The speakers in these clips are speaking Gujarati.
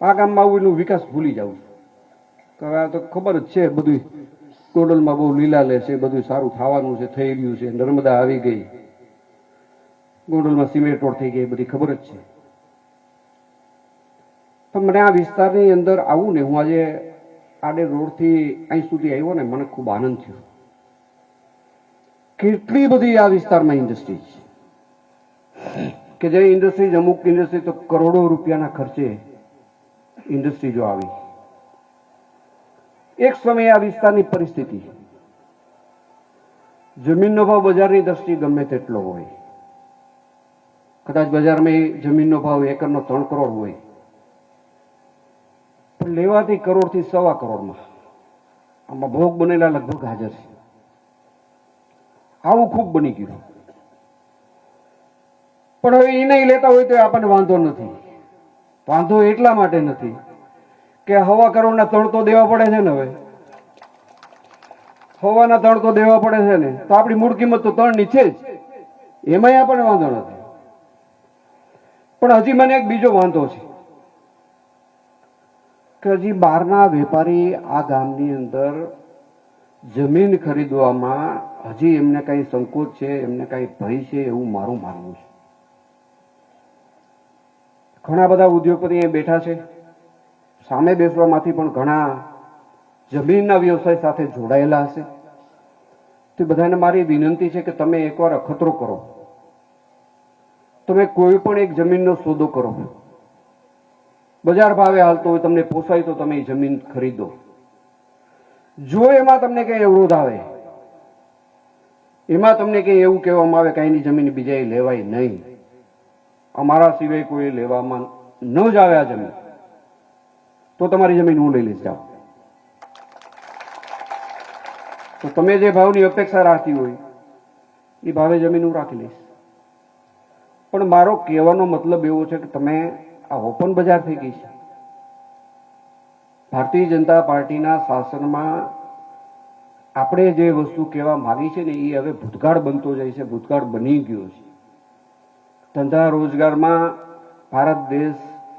આ ગામમાં આવું એનું વિકાસ ભૂલી જાઉં કે હવે આ તો ખબર જ છે બધું ટોડલમાં બહુ લીલા લે છે બધું સારું થવાનું છે, થઈ રહ્યું છે, નર્મદા આવી ગઈ. ગોંડલમાં સિમેન્ટ રોડ થઈ ગઈ બધી ખબર જ છે. પણ મને આ વિસ્તારની અંદર આવું ને હું આજે આડે રોડથી અહીં સુધી આવ્યો ને મને ખૂબ આનંદ થયો. કેટલી બધી આ વિસ્તારમાં ઇન્ડસ્ટ્રી છે. કે જે ઇન્ડસ્ટ્રીઝ અમુક ઇન્ડસ્ટ્રી તો કરોડો રૂપિયાના ખર્ચે ઇન્ડસ્ટ્રી જો આવી. એક સમયે આ વિસ્તારની પરિસ્થિતિ. જમીનનો ભાવ બજારની દ્રષ્ટિએ ગમે તેટલો હોય. કદાચ બજારમાં જમીનનો ભાવ એકરનો ત્રણ કરોડ હોય. પણ લેવાતી કરોડથી સવા કરોડમાં. આમાં ભોગ બનેલા લગભગ હાજર છે. આવું ખૂબ બની ગયું. પણ હવે એ નહીં લેતા હોય તો આપણને વાંધો નથી. વાંધો એટલા માટે નથી. કે હવા કરોડના તણ તો દેવા પડે છે ને હવે? હવાના તણ તો દેવા પડે છે ને? તો આપણી મૂળ કિંમત તો ત્રણની છે જ. એમાંય આપણને વાંધો નથી. પણ હજી મને એક બીજો વાંધો છે. કે હજી બહારના વેપારી આ ગામની અંદર જમીન ખરીદવામાં હજી એમને કાંઈ સંકોચ છે, એમને કાંઈ ભય છે એવું મારું માનવું છે. ઘણા બધા ઉદ્યોગપતિ અહીંયા બેઠા છે. સામે બેસવામાંથી પણ ઘણા જમીનના વ્યવસાય સાથે જોડાયેલા હશે. તે બધાને મારી વિનંતી છે કે તમે એકવાર અખતરો કરો. તમે કોઈ પણ એક જમીનનો સોદો કરો. બજાર ભાવે હાલતો હોય, તમને પોસાય તો તમે જમીન ખરીદો. જો એમાં તમને કઈ અવરોધ આવે, એમાં તમને કઈ એવું કહેવામાં આવે કે અહીંની જમીન બીજાએ લેવાય નહીં. અમારા સિવાય કોઈ લેવામાં ન જ આવ્યા જમીન, તો તમારી જમીન હું લઈ લઈશ જાઉં તો તમે જે ભાવની અપેક્ષા રાખી હોય, એ ભાવે જમીન હું રાખી લઈશ. પણ મારો કહેવાનો મતલબ એવો છે કે તમે આ ઓપન બજાર થઈ ગઈ છે. ભારતીય જનતા પાર્ટીના શાસનમાં આપણે જે વસ્તુ કહેવા માગી છે ને, એ હવે ભૂતકાળ બનતો જાય છે, ભૂતકાળ બની ગયો છે. ધંધા રોજગારમાં ભારત દેશ,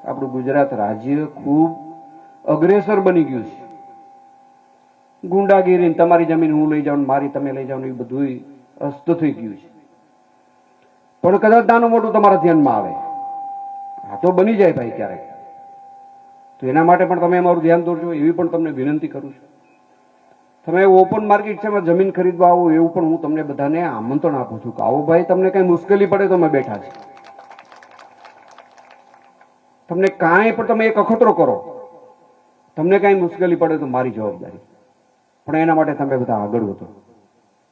આપણું ગુજરાત રાજ્ય ખૂબ અગ્રેસર બની ગયું છે. ગુંડાગીરી તમારી જમીન હું લઈ જાઉં મારી તમે લઈ જાઓ એ બધું અસ્ત થઈ ગયું છે. પણ કદાચ નાનું મોટું તમારા ધ્યાનમાં આવે. આ તો બની જાય ભાઈ ક્યારેક. તો એના માટે પણ તમે અમારું ધ્યાન દોરજો, એવી પણ તમને વિનંતી કરું છું. તમે ઓપન માર્કેટ છે જમીન ખરીદવા આવો એવું પણ હું તમને બધાને આમંત્રણ આપું છું કે આવો ભાઈ, તમને કઈ મુશ્કેલી પડે તો અમે બેઠા છે તમને કાંઈ પણ તમે એક અખતરો કરો, તમને કાંઈ મુશ્કેલી પડે તો મારી જવાબદારી. પણ એના માટે તમે બધા આગળ વધો.